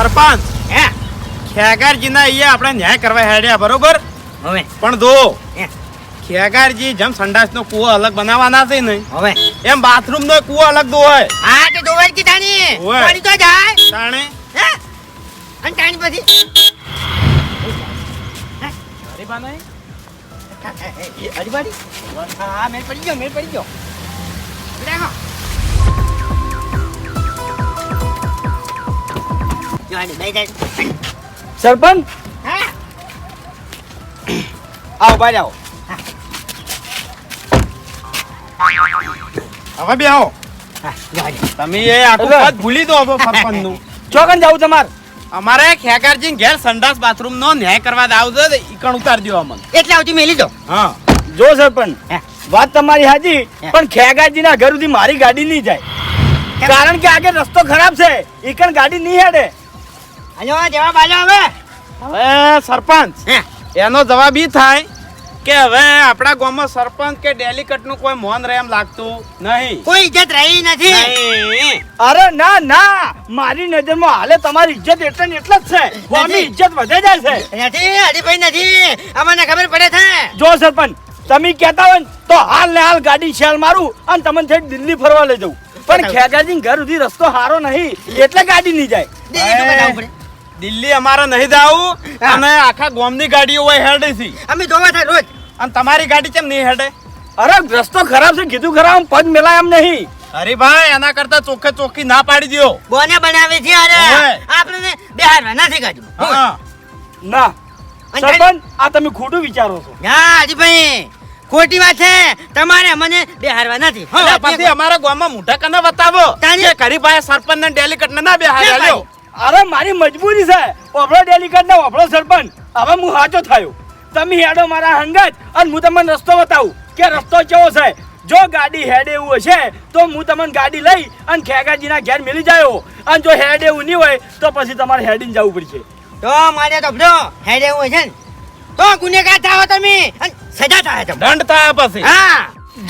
સરપંચ હે? ખેગારજીના અહીંયા આપણે ન્યાય કરવા હેડ્યા બરોબર? હવે. પણ જો ખેગારજી જેમ સંડાસનો કૂવો અલગ બનાવવાના છે ને હવે. એમ બાથરૂમનો કૂવો અલગ દો હોય. હા તે દોવાઈ કે તાની પાણી તો જાય. તાણે? હે? અને તાણી પછી? એ અડીબાડી? હા મેં પડી ગયો મેં પડી ગયો. રાખો સરપંચ? આવો બહાર આવો હવે બે આવો તમે એ આખું વાત ભૂલી દો હવે સરપંચનું. ચોકન જાવું તમાર. અમારે ખેગારજી ઘેર સંડાસ બાથરૂમ નો ન્યાય કરવા આવજો ઈકણ ઉતાર દો અમને. એટલે આવતી મેલી દો હા. જો સરપંચ વાત તમારી હાજી પણ પણ ખેગાજીના ઘર સુધી મારી ગાડી નહીં જાય. કારણ કે આગળ રસ્તો ખરાબ છે ઈકણ ગાડી નહીં હેડે. હલો જવાબ આલો હવે. હવે સરપંચ હે? એનો જવાબ ઈ થાય કે હવે આપણા ગામમાં સરપંચ કે ડેલિકટનું કોઈ મોન રહે એમ લાગતું નહીં. કોઈ ઇજ્જત રહી નથી. અરે ના ના. મારી નજરમાં હાલે તમારી ઇજ્જત એટલે ને એટલે જ છે. ગામની ઇજ્જત વધે જાય છે. નથી હરીભાઈ નથી. અમને ખબર પડે છે. જો સરપંચ તમે કહેતા હોય ને તો હાલ ને હાલ ગાડી શેલ મારું અને તમને થઈને દિલ્હી ફરવા લઈ જવું. પણ. ખેગાજી ઘર સુધી રસ્તો સારો નહીં. એટલે ગાડી નહીં જાય. દિલ્હી અમારે નહીં જાવું. અને આખા ગોમની ગાડીઓ હોય હેડે છે. અમે જોવા થાય રોજ. અને તમારી ગાડી કેમ નહીં હેડે? અરે રસ્તો ખરાબ છે. કીધું ખરાબ પદ મેલાય એમ નહીં. હરીભાઈ એના કરતા ચોખ્ખે ચોખ્ખી ના પાડી દો બોને બનાવે છે અરે. આપણે બિહારમાં નથી કાઢ્યું ના. સરપંચ આ તમે ખોટું વિચારો છો. હજી ભાઈ ખોટી વાત છે. તમારે મને બેહારવા નથી. પછી અમારા ગામમાં મોઢા કને બતાવો. કે હરીભાઈ સરપંચ ને ડેલિકેટ ને ના બેહાર ના લ્યો. અરે મારી મજબૂરી છે. ઓફળો ડેલિકેટ ને ઓફળો સરપંચ. હવે હું સાચો થયો. તમે હેડો મારા હંગાત અને હું તમને રસ્તો બતાવું કે રસ્તો કેવો છે. જો ગાડી હેડ એવું હશે તો હું તમને ગાડી લઈ અને ખેગાજીના ઘેર મિલી જાયો. અને જો હેડ એવું નહીં હોય તો પછી તમારે હેડીને જવું પડશે. તો મારે તો ભલો હેડ એવું હશે છે ને તો ગુનેગાર થાવ તમે અને સજા થાય તમે દંડ થાય પછી. હા.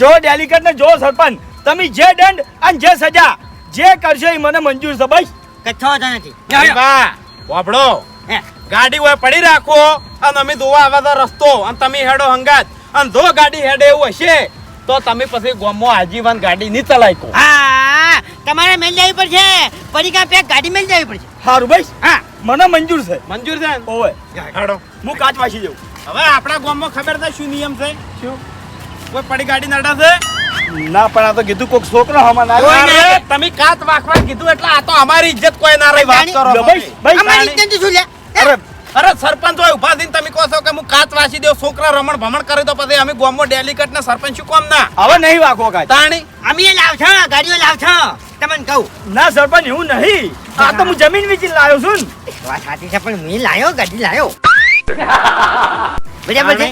જો ડેલિકેટ ને જો સરપંચ તમે જે દંડ અને જે સજા જે કરશો એ મને મંજૂર છે બસ. કચ્છો જ નથી. વાપડો ગાડી હોય પડી રાખો અને અમે દોવા આવે તો રસ્તો અને તમે હેડો હંગાત. અને જો ગાડી હેડે એવું હશે તો તમે પછી ગોમો આજીવન ગાડી નહીં ચલાવી હા તમારે મેલ જવી પડશે. પડીકા પેક ગાડી મેલ જવી પડશે. સારું ભાઈ હા. મને મંજૂર છે. મંજૂર છે ઓવે. હેડો. હું કાચ વાસી જાઉં. હવે આપણા ગામમાં ખબર છે શું નિયમ છે? શું? કોઈ પડી ગાડી નડાશે ના પણ આ તો કીધું કોક છોકરો હમણાં તમે કાત વાખવા કીધું એટલે આ તો અમારી ઇજ્જત કોઈ ના રહી વાત કરો ભાઈ, ભાઈ, અમારી ઇજ્જત શું લે? અરે અરે સરપંચ હોય ઊભા થઈને તમે કહો છો કે હું કાત વાસી દઉં છોકરા રમણ ભમણ કરે તો પછી અમે ગોમો ડેલિકેટ ને સરપંચ શું કોમ ના? હવે નહીં વાગો કાય તાણી? અમે લાવશો ગાડીઓ લાવશો. તમને કહું. ના સરપંચ એવું નહીં. આ તો હું જમીન વેચી લાવ્યો છું વાત સાચી છે પણ મેં લાયો ગાડી લાયો. બરાબર છે?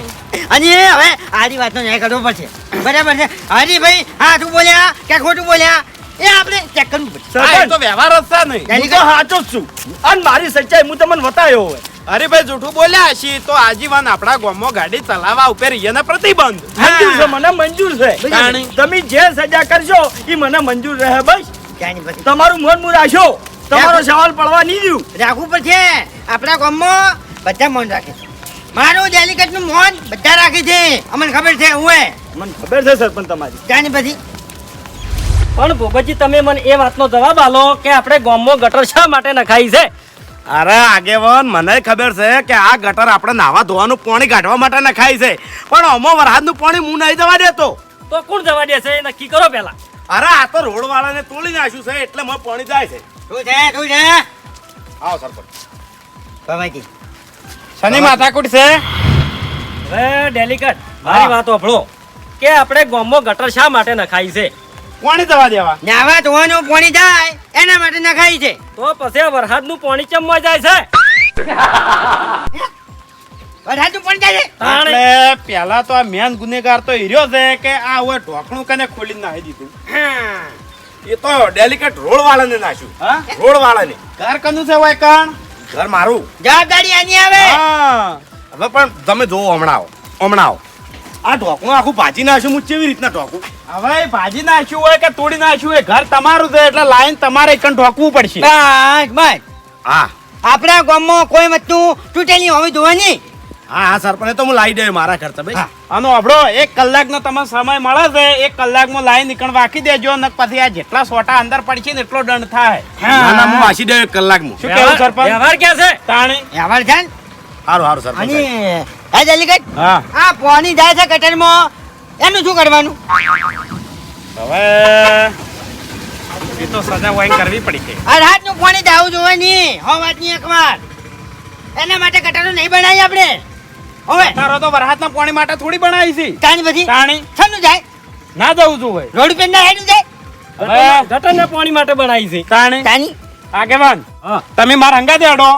અને હવે આરી વાતનો ન્યાય કરવો પડશે. બરાબર છે? હરી ભાઈ હા તું બોલ્યા કે ખોટું બોલ્યા? એ આપણે ચેક કરવું પડશે. તો વ્યવહાર જ છે નહીં. હું તો સાચો જ છું. અને મારી સચ્ચાઈ હું તમને બતાવ્યો હોય. હરીભાઈ જૂઠું બોલ્યા છીએ તો આજીવન આપણા ગામમાં ગાડી ચલાવવા ઉપર એને પ્રતિબંધ. મંજૂર છે મને મંજૂર છે. તમે જે સજા કરશો એ મને મંજૂર રહે બસ. તમારું મન મુ રાખશો. તમારો સવાલ પડવા નહીં દઉં. રાખવું પડશે. આપણા ગામમાં બધા મન રાખે છે. મારું ડેલિકેટનું મોન બધા રાખે છે. અમને ખબર છે હું મને ખબર છે સરપંચ તમારી. ત્યાંની પછી? પણ ભોગતજી તમે મને એ વાતનો જવાબ આલો કે આપણે ગામમાં ગટર શા માટે નખાઈ છે? અરે આગેવાન મને ખબર છે કે આ ગટર આપણે નાવા ધોવાનું પાણી કાઢવા માટે નખાય છે. પણ અમો વરસાદનું પાણી હું નહીં જવા દેતો. તો કોણ જવા દેશે એ નક્કી કરો પહેલા. અરે આ તો રોડ વાળાને તોડી નાખ્યું છે એટલે મને પાણી જાય છે. શું છે શું છે? આવો સરપંચ. બાબાજી શનિ માથાકૂટ છે? હવે ડેલિકેટ મારી વાત સાંભળો કે આપણે ગોમો ગટર શા માટે નખાઈ છે? પાણી જવા દેવા? નાવા ધોવાનું પાણી જાય એના માટે નખાય છે. તો પછી વરસાદનું પાણી ચમવા જાય છે? વરસાદનું પાણી જાય છે? પેલા તો આ મેન ગુનેગાર તો હીર્યો છે કે આ હવે ઢોકણું કને ખોલી નાખી દીધું. હા. એ તો ડેલિકેટ રોડ વાળાને નાખ્યું. હા? રોડ વાળાને ઘર કનું છે હોય કણ? ઘર મારું. જવાબદારી આની આવે. હા. હવે પણ તમે જોવો હમણાં આવો. હમણાં આવો. આ ઢોકું આખું ભાજી નાખ્યું હું કેવી રીતના ઢોકું હવે ભાજી નાખ્યું હોય કે તોડી નાખ્યું હોય ઘર તમારું છે એટલે લાઈન તમારે એક ઢોકવું પડશે. બસ બસ હા. આપણા ગામમાં કોઈ વસ્તુ તૂટેલી હોવી જોવાની હા હા સરપંચ તો હું લાવી દે મારા ખર્ચે ભાઈ. આનો અબડો એક કલાકનો તમને સમય મળે છે. એક કલાકમાં લાઈન નીકળ વાકી દેજો ને પછી આ જેટલા સોટા અંદર પડશે ને એટલો દંડ થાય. ના ના હું વાસી દઉં એક કલાકમાં. શું કેવું સરપંચ? વ્યવહાર ક્યાં છે? તાણી. વ્યવહાર છે ને? સારું સારું સરપંચ અને. એ ડેલિકેટ હા. આ પાણી જાય છે ગટરમાં. એનું શું કરવાનું? હવે એ તો સજા વાઈન કરવી પડી છે. આ રાતનું પાણી જાવું જોવાની હો વાતની એક વાર એના માટે ગટરો નહીં બનાવી આપણે. હવે તારો તો વરસાદના પાણી માટે થોડી બનાવી છે. તાણી પછી તાણી. છનું જાય? ના જવું છું ભાઈ. રોડ ઉપર ના હેડું જાય? ગટરના પાણી માટે બનાવી છે. તાણી. તાણી? આગેવાન તમે મારા હંગા દેડો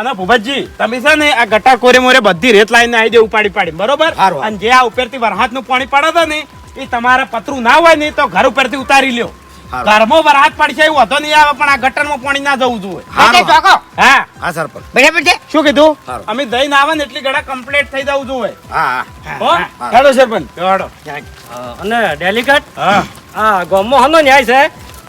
અને ભૂપતજી તમે છે ને આ ગટા કોરે મોરે બધી રેત લાઈને આવી દે ઉપાડી પાડી. બરોબર? હારું, અને જે આ ઉપરથી વરસાદનું પાણી પડે ને એ તમારે પતરું ના હોય ને તો ઘર ઉપરથી ઉતારી લ્યો. ઘરમાં વરસાદ પડશે એવું વધો નહીં આવે પણ આ ગટરમાં પાણી ના જવું જોઈએ. હા હા. સરપંચ. બરાબર છે? શું કીધું? અમે દહીં ના આવે ને એટલી ઘડા કમ્પ્લીટ થઈ જવું જોઈએ. હા. હેડો સરપંચ. હેડો. અને ડેલિકેટ હા. આ ગામમાં હનો ન્યાય છે?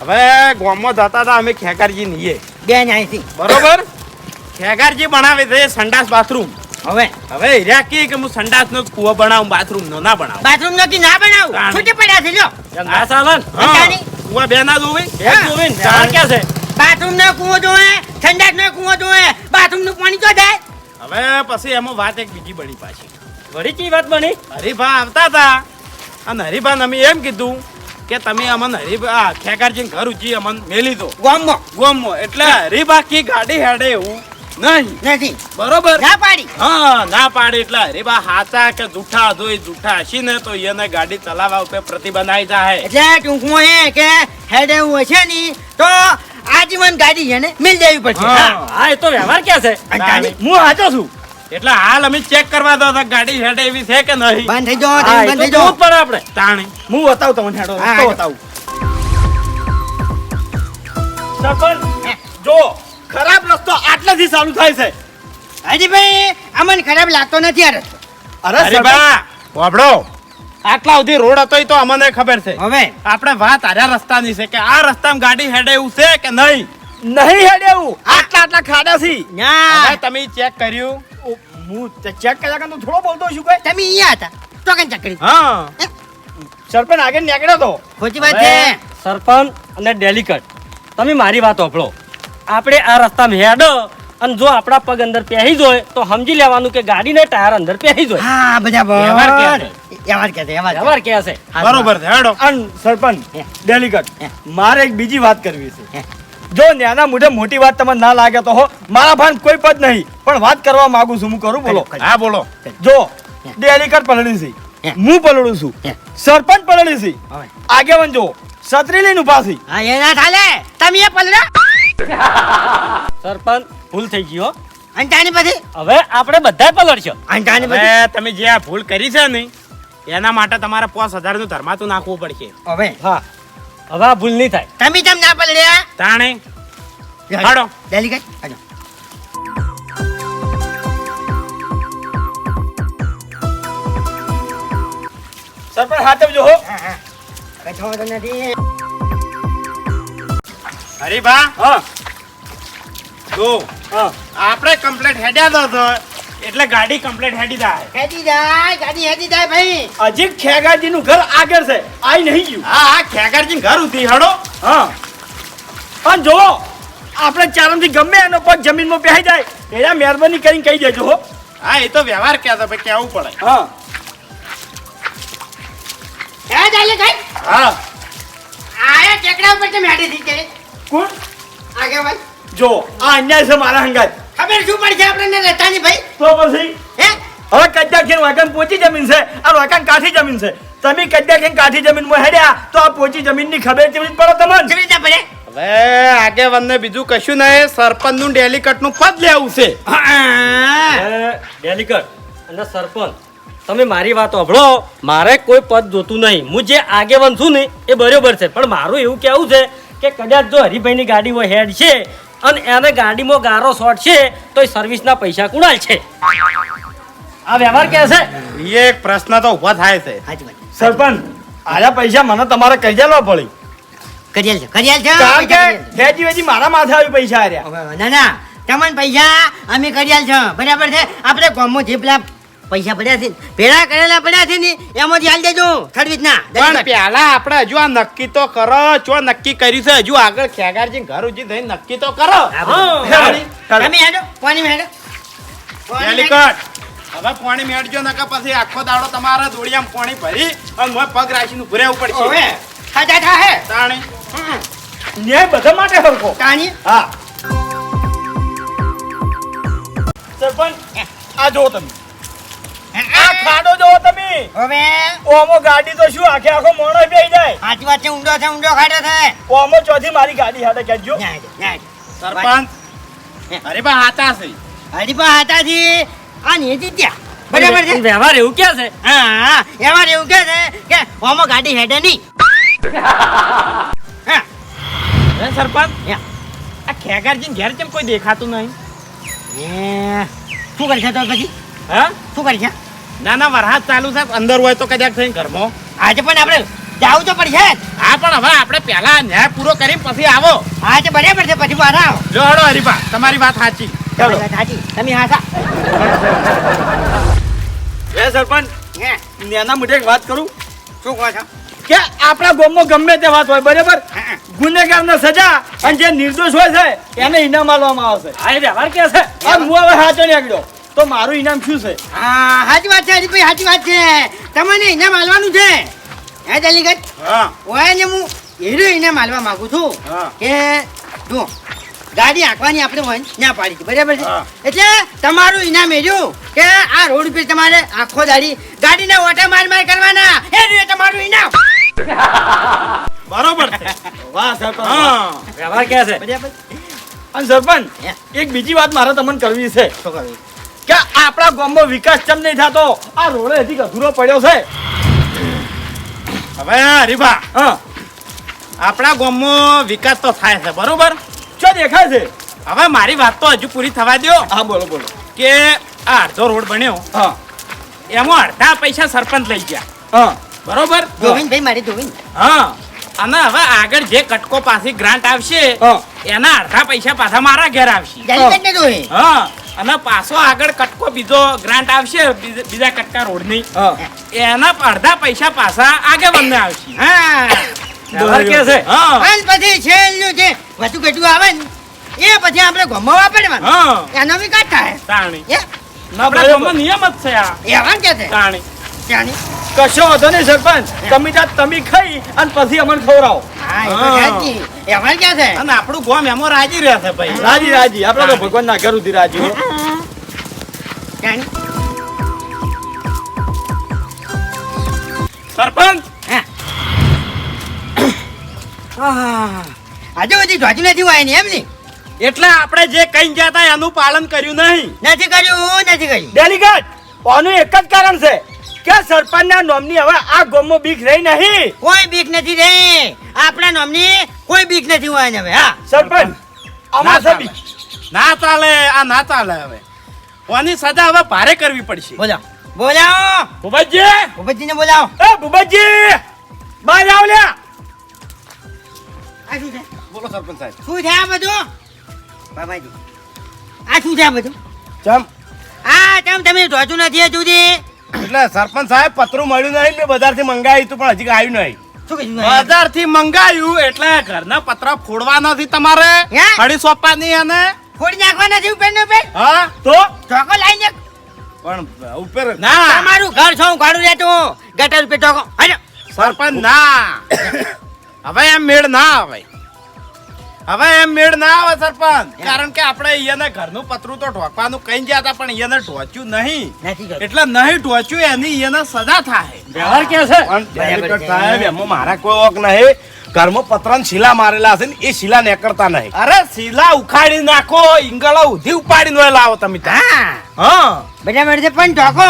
હવે ગોમો જતા હતા અમે ખેગારજી નીએ. બેન અહીંથી બરોબર? ખેગારજી બનાવે છે સંડાસ બાથરૂમ. હવે? હવે હીરા કે હું સંડાસ નો કુવો બનાવું બાથરૂમ નો ના બનાવું? બાથરૂમ નથી ના બનાવું? છૂટી પડ્યા છે જો ના. તાણી. કુવા બે ના જોવી એક જોવીને ચાર ક્યાં છે? બાથરૂમ નો કૂવો જોવે ઠંડાક નો કૂવો જોવે બાથરૂમનું પાણી તો જાય? હવે પછી એમાં વાત એક બીજી બની પાછી. વળી ચી વાત બની? હરીફા આવતા હતા. અને હરીફાને અમે એમ કીધું કે તમે અમને હરીભા ખેગારજી ઘર ઉચી અમને મેલી દો. ગોમ ગોમ એટલે હરીફા કી ગાડી હેડે એવું નહીં. નથી. બરોબર? ના પાડી. હા ના પાડી એટલે હરીભા હાચા કે જૂઠા જોઈ જૂઠા હશી ને તો એને ગાડી ચલાવવા ઉપર પ્રતિબંધ આવી જાય એટલે ટૂંકમાં એ કે હેડ એવું હશે ની તો આજીવન ગાડી એને મિલ દેવી પડશે. હા. એ તો વ્યવહાર ક્યાં છે? હું હાચો છું? એટલે હાલ અમે ચેક કરવા દો ગાડી હેડે એવી છે કે નહીં? બંધ થઈ બંધ થઈ જોવું આપણે. તાણી. હું બતાવું તમને હેડો. હા, હેડો. બતાવું સરપંચ જો ખરાબ રસ્તો આટલેથી ચાલુ થાય છે. હાજીભાઈ અમને ખરાબ લાગતો નથી આ રસ્તો. અરે બા વાપડો આટલા સુધી રોડ હતો એ તો અમને ખબર છે. હવે? આપણે વાત આર્યા રસ્તાની છે કે આ રસ્તામાં ગાડી હેડે એવું છે કે નહીં? નહીં હેડે એવું. આટલા આટલા ખાડા છે ના તમે ચેક કર્યું? હું ચેક કર્યા કરતો થોડો બોલતો છું કે તમે અહીંયા હતા. તો કેમ ચેક કરી. હા. સરપંચ આગળ નીકળ્યો તો. ખોટી વાત છે. સરપંચ અને ડેલિકટ તમે મારી વાત સાંભળો આપણે આ રસ્તામાં હેડો અને જો આપણા પગ અંદર પહેરી જોય તો સમજી લેવાનું કે ગાડીને ટાયર અંદર પહેરી જોય. હા બધા વ્યવહાર કે છે? વ્યવહાર કે છે. બરોબર છે હેડો. અન સરપંચ હે. મારે એક બીજી વાત કરવી છે. જો નાના મોઢે મોટી વાત તમને ના લાગે તો હો મારા ભાન કોઈ પદ નહીં પણ વાત કરવા માંગુ છું હું કરું બોલો. હા બોલો. જો. ડેલિકેટ છે. હું. પલડું છું. સરપંચ પલડી છે. આગેવન જો છત્રી લઈને ઊભા છે હા એ ના થાલે. તમે એ પલડા સરપંચ ભૂલ થઈ ગયો હો. અને પછી હવે આપણે બધા પલળશો. અને તાની પછી તમે જે આ ભૂલ કરી છે ને એના માટે તમારે પાંચ હજારનું ધર્માતું નાખવું પડશે. હવે? હા. હવે આ ભૂલ નહીં થાય. તમે કેમ ના પલડ્યા તાણે હાડો. ડેલિકેટ હાડો. સરપંચ હાથવજો હો. હા, હા. કશો નથી. હરીભા હા. જો હા. આપણે કમ્પ્લેટ હેડ્યા દો તો એટલે ગાડી કમ્પ્લેટ હેડી જાય. હેડી જાય ગાડી હેડી જાય ભાઈ. હજી ખેગાજી નું ઘર આગળ છે આઈ નહીં ગયું. હા હા ખેગારજી ઘર ઉતી હડો. હા. પણ જો આપણે ચારણથી ગમે એનો પગ જમીનમાં બેસી જાય એના મહેરબાની કરીને કહી દેજો હો. હા એ તો વ્યવહાર કહેતો ભાઈ કેવું પડે. હા. હે ડેલિકેટ હા. આયા ટેકડા ઉપર તમે હેડી થી કે કોણ? આગે ભાઈ જો આ અન્યાય છે મારા હંગાત. ખબર શું પડશે આપણને રહેતાની ભાઈ? તો પછી? હે? હવે કદ્યા ખેર વાગન પોચી જમીન છે. આ વાગન કાઠી જમીન છે. તમે કદ્યા ખેર કાઠી જમીનમાં હેડ્યા તો આ પોચી જમીનની ખબર કેવી પડે તમને? કેવી રીતે પડે? હવે આગેવાનને બીજું કશું નહીં સરપંચનું ડેલિકટનું પદ લેવું છે. હા. હવે ડેલિકેટ. અને સરપંચ તમે મારી વાત સાંભળો મારે કોઈ પદ જોતું નહીં. હું જે આગેવાન છું ને એ બરોબર છે. પણ મારું એવું કહેવું છે કે કદાચ જો હરિભાઈની ગાડીમાં હેડ છે અને એને ગાડીમાં ગારો શોર્ટ છે તો એ સર્વિસના પૈસા કુણાલ છે. આ વ્યવહાર કે છે? એ એક પ્રશ્ન તો ઊભો થાય છે. સરપંચ આયા પૈસા મને તમારે કહી દેવા પડી કરિયલ છે કરિયલ છે કારણ કે ખેજી વેજી મારા માથે આવી પૈસા આર્યા. હવે, ના ના તમને પૈસા અમે કરી આલ બરાબર છે? આપણે કોમો જે પેલા પૈસા પડ્યા છે. ભેળા કરેલા પડ્યા છે ને એમાંથી હાલ દેજો થર્ડ ના. પણ પેલા આપણે હજુ આ નક્કી તો કરો જો નક્કી કર્યું છે? હજુ આગળ ખેગારજી ઘર ઉજી થઈ નક્કી તો કરો. તમે હેડો. પાણી હેડો હવે પાણી મેળજો નકા પછી આખો દાડો તમારા દોડિયામાં પાણી ભરી અને મોય પગ રાખીને ઉભું રહેવું હવે ખાજા થા હે? તાણી. ન્યાય બધા માટે હરકો તાણી? હા. સરપંચ આ જો તમે. ખાડો જોવો તમે. હવે? ઓમો ગાડી તો શું આખે આખો મોણો બેહી જાય? સાચી વાત છે ઊંડો છે ઊંડો ખાડો છે. ઓમો ચોથી મારી ગાડી હાડે કેજો સરપંચ અરે ન્યા હાતા છે. અરે બા હાતા છે. આ ને જીત્યા બરાબર છે? વ્યવહાર એવું કે છે? હા વ્યવહાર એવું કે છે કે ઓમો ગાડી હેડે નહીં. હા. સરપંચ. આ ખેગારજી ઘેર કેમ કોઈ દેખાતું નહીં? એ શું કરશે તો પછી? હા? શું કરશે? ના ના વરસાદ ચાલુ છે. અંદર હોય તો કદાચ થઈને ઘરમાં. આજે પણ આપણે જાવું તો પડશે. હા પણ હવે આપણે પહેલા ન્યાય પૂરો કરી પછી આવો. આજે બરાબર છે. પછી પાછા આવો. જો હડો હરીફા તમારી વાત સાચી. તમારી સાચી. તમે હાસા એ સરપંચ નેના મુઠે એક વાત કરું? શું કહો છો? કે આપણા ગામમાં ગમે તે વાત હોય બરાબર? હા. ગુનેગારને સજા અને જે નિર્દોષ હોય છે એને ઇનામ આલવામાં આવશે. આ એ વ્યવહાર કે છે? અને હું હવે સાચો નીકળ્યો. તો મારું ઇનામ શું છે? હા સાચી વાત છે હરીભાઈ સાચી વાત છે. તમને ઇનામ આલવાનું છે? હે દલીગત હા. ઓય ને હું હીરો ઇનામ આલવા માંગુ છું. કે જો ગાડી આંકવાની આપણે હોય ને પાડી બરાબર છે? એટલે તમારું ઇનામ એ કે આ રોડ ઉપર તમારે આખો દાડી ગાડીના ઓટા માર માર કરવાના. એ રહ્યું તમારું ઇનામ બરોબર છે. વાહ સરપંચ. હા. વ્યવહાર કે છે? બરાબર. અને સરપંચ એક બીજી વાત મારે તમને કરવી છે. શું કરવું? કે આપણા ગામનો વિકાસ કેમ નહીં થતો? આ રોડે હજી અધૂરો પડ્યો છે. હવે હરીફા હા. આપણા ગામમાં વિકાસ તો થાય છે બરોબર? શું દેખાય છે? હવે મારી વાત તો હજુ પૂરી થવા દો હા બોલો બોલો. કે આ અડધો રોડ બન્યો. હા. એમાં અડધા પૈસા સરપંચ લઈ ગયા. હા. બરોબર? ગોવિંદભાઈ મારી ગોવિંદ. હા. અને હવે આગળ જે કટકો પાસે ગ્રાન્ટ આવશે એના અડધા પૈસા પાછા મારા ઘેર આવશે. હા. અને પાછો આગળ કટકો બીજો ગ્રાન્ટ આવશે બીજા કટકા રોડની. ની એના અડધા પૈસા પાછા આગેવાનને આવશે. હા. કે છે? હા. અને પછી છેલ્લું જે વધુ ઘટું આવે ને એ પછી આપણે ગમવા વાપરવાનું. હા. એનો વિકાસ થાય. તાણી. ગામમાં નિયમ જ છે આ. એવા કે છે. તાણી. ત્યાંની કશો વધો નહીં સરપંચ. તમે ત્યાં તમે ખાઈ અને પછી અમને ખવડાવો. હા એ તો હા. સાચી. એવાન કે છે? અને આપણું ગામ એમાં રાજી રહેશે ભાઈ. રાજી રાજી. આપણે તો ભગવાનના ઘર સુધી રાજી સરપંચ! આજે બધી જોતી નથી ને એમ નહીં એટલે આપણે જે કઈ ગયા હતા એનું પાલન કર્યું નહીં. નથી કર્યું નથી કર્યું. ડેલિગેટ આનું એક જ કારણ છે. કે સરપંચના નોમની હવે આ ગામમાં બીક રહી નહીં? કોઈ બીક નથી રહી આપણા નોમની કોઈ બીક નથી હોય હવે હા. સરપંચ અમાર. બીક. ના ચાલે આ ના ચાલે હવે. કોની સજા હવે ભારે કરવી પડશે. બોલા બોલાવો. ભૂપતજી! ભૂપતજીને બોલાવો. એ ભૂપતજી! બહાર આવ લ્યા. આ શું છે? બોલો સરપંચ સાહેબ. શું છે આ બધું? બાબાજી આ શું છે આ બધું? ચમ. આ કેમ તમે જોતું નથી હજુ સુધી? એટલે સરપંચ સાહેબ પતરું મળ્યું નહીં મેં બજારથી મંગાવ્યું હતું પણ હજી આવ્યું નહીં. બજારથી મંગાયું એટલે ઘરના પતરા ફોડવા નથી તમારે. ફળી સોંપવાની અને ફોડી નાખવા નથી ઉપર ને ઉપર? હા તો? ચોકો લાઈને પણ ઉપર ના. તમારું ઘર છું ગાડું રહેતો ગટર ઉપર ચોકો. સરપંચ ના. હવે એમ મેળ ના આવે. હવે એમ મેળ ના આવે સરપંચ. કારણ કે આપણે અહીંયાને ઘરનું પતરું તો ઢોકવાનું કઈ ગયા હતા પણ અહીંયાને ઢોચ્યું નહીં. એટલે નહીં ઢોચ્યું એની અહીંયાને સજા થાય. વ્યવહાર ક્યાં છે? સાહેબ એમાં મારા કોઈ ઓક નહીં. ઘરમાં પતરાને શીલા મારેલા હશે ને એ શીલા નેકળતા નહીં. અરે શીલા ઉખાડી નાખો ઈંગળો ઉધી ઉપાડી નો લાવો તમે ત્યાં. હા. હા. બરાબર છે પણ ઢોકો.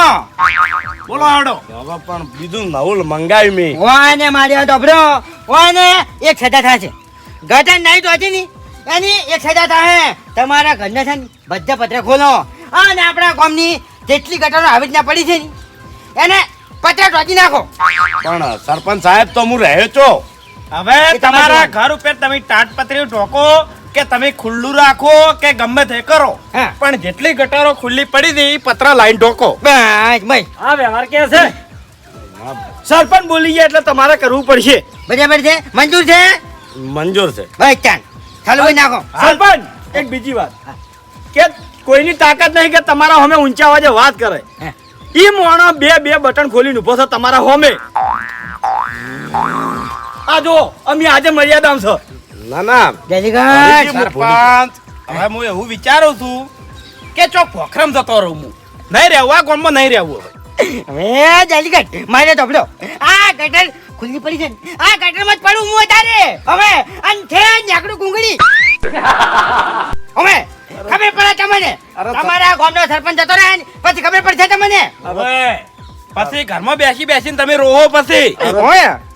બોલો આડો હવે પણ બીજું નવું મંગાવ્યું મેં. ઓને માર્યો ધોબરો ઓને એક સજા થશે ગટર નહીં તો હતી ની એની એક સજા થાય તમારા ઘરના છે બધા પત્ર ખોલો. અને આપણા ગામની જેટલી ગટરો આવી રીતના પડી છે ને એને પત્ર ટોચી નાખો. પણ સરપંચ સાહેબ તો હું રહ્યો છો. હવે તમારા ઘર ઉપર તમે તાટપત્રી ઢોકો કે તમે ખુલ્લું રાખો કે ગમે તે કરો. હા. પણ જેટલી ગટારો ખુલ્લી પડી હતી એ પતરા લાઈન ઢોકો. આ વ્યવહાર કે છે? સરપંચ બોલી ગયા એટલે તમારે કરવું પડશે. બરાબર છે. મંજૂર છે? મંજૂર છે. ભાઈ ચાલ. ચાલુ કરી નાખો. સરપંચ એક બીજી વાત. કે કોઈની તાકાત નહીં કે તમારા હોમે ઊંચા અવાજે વાત કરે. ઈ મોણો બે બે બટન ખોલીને ઊભો છે તમારા હોમે આ જો અમે આજે મર્યાદામાં છો. ના ના. ડેલીગેટ સરપંચ હવે હું એવું વિચારું છું કે ચો પોખરમ જતો રહું હું નહીં રહેવું આ ગામમાં નહીં રહેવું હવે. ડેલીગેટ મારે તો આ ગટર ખુલ્લી પડી છે. ને, આ ગટરમાં જ પડું હું તારે. હવે અને છે નેકડું ગુંગળી હવે ખબર પડે તમને. તમારા ગામનો સરપંચ જતો રહે ને, પછી ખબર પડશે તમને. હવે પછી ઘરમાં બેસી બેસીને તમે રોવો પછી.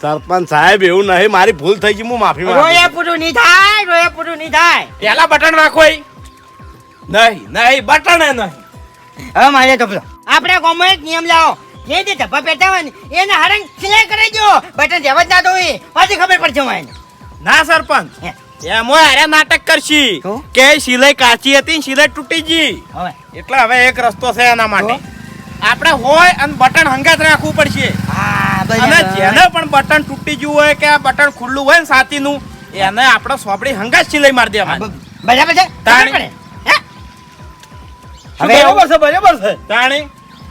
સરપંચ સાહેબ એવું નહીં મારી ભૂલ થઈ ગઈ હું માફી માંગુ રોયા પૂરું નહીં થાય રોયા પૂરું નહીં થાય. પેલા બટન રાખો ઈ. નહીં નહીં બટન એ નહીં. હવે મારે તો આપણે ગામમાં એક નિયમ લાવો. જે જે ધબ્બા પહેરતા હોય ને એને હરંગ સિલાઈ કરી દો બટન જવા જ ના ધોઈ પાછી ખબર પડશે મને ના સરપંચ. એમાં નાટક કરશી. કે સિલાઈ કાચી હતી સિલાઈ તૂટી ગઈ. હવે. એટલે હવે એક રસ્તો છે એના માટે. આપણે હોય અને બટન હંગાત રાખવું પડશે. હા અને જેને પણ બટન તૂટી ગયું હોય કે આ બટન ખુલ્લું હોય ને સાતીનું એને આપણે સોપડી હંગાત સિલાઈ મારી દેવા બરાબર છે. તાણી. હવે બરોબર છે બરોબર છે. તાણી.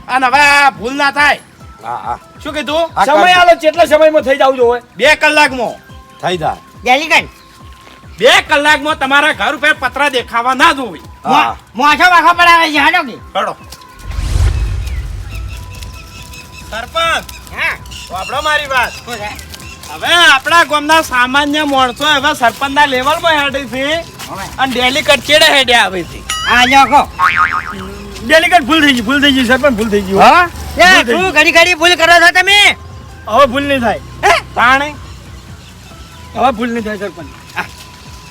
અને હવે આ ભૂલ ના થાય. હા હા. શું કીધું? આ સમય આલો કેટલા સમયમાં થઈ જાવ જોઈએ બે કલાકમાં. થઈ જાય. ડેલીગેટ બે કલાકમાં તમારા ઘર ઉપર પતરા દેખાવા ના જોવી હા. મોછો વાખો પડાવે છે હાડો કે. હડો. સરપંચ. હા. મારી વાત. હવે આપણા ગામના સામાન્ય માણસો હવે સરપંચના લેવલમાં હેડી છે. અને ડેલી કચેડે હેડ્યા આવે છે. આ જોખો ડેલિકેટ ભૂલ થઈ ગઈ ભૂલ થઈ ગઈ સરપંચ ભૂલ થઈ ગઈ હા. એ તું ઘડી ઘડી ભૂલ કરો છો તમે. હવે ભૂલ નહીં થાય. હે? તાણે? હવે ભૂલ નહીં થાય સરપંચ.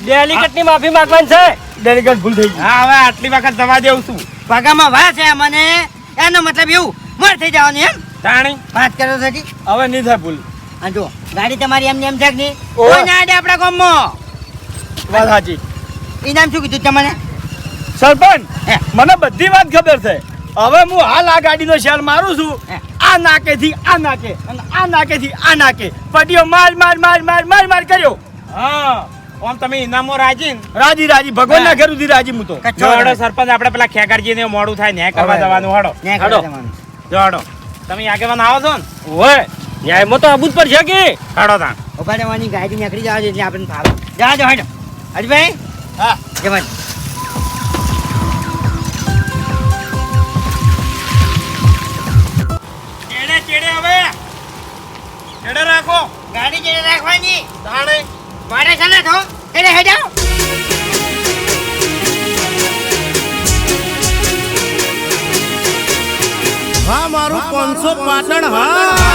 ડેલિકેટની માફી માંગવાની છે. ડેલિકેટ ભૂલ થઈ ગઈ. હા હવે આટલી વખત દવા દેવું છું. પગામાં વા છે મને. એનો મતલબ એવું મર થઈ જવાનું એમ. તાણી? વાત કરો છો હવે નહીં થાય ભૂલ. હા જો ગાડી તમારી એમ ને એમ છે કે નહીં? કોઈ ના આડે આપણા ગામમાં. વાત સાચી. ઇનામ શું કીધું તમને સરપંચ. મને બધી વાત ખબર છે. હવે હું હાલ આ ગાડીનો શેર મારું છું. આ આ નાકેથી આ નાકે અને આ નાકેથી આ નાકે. પટીઓ માર માર માર માર માર માર કર્યો. હા ઓમ તમે ઇનામો રાજી રાજી રાજી. ભગવાન ના ઘર સુધી રાજી હું તો. સરપંચ આપણે પેલા ખેગાડજી ને મોડું થાય ન્યાય કરવા. જવાનું હડો. ને હડો. કરો જો હડો. તમે આગેવાન આવો છો ને? ઓય મો તો અબૂત પર છે કે? હડો તા ઊભા રહેવાની ગાડી નીકળી જાવ એટલે આપણને ફાવે જા જો હડો. અજભાઈ હા. જવાનું ગાડી જેને રાખવાની તાણે મારે ચાલે તો એને હેડો હા મારું પાંચસો પાટણ હા.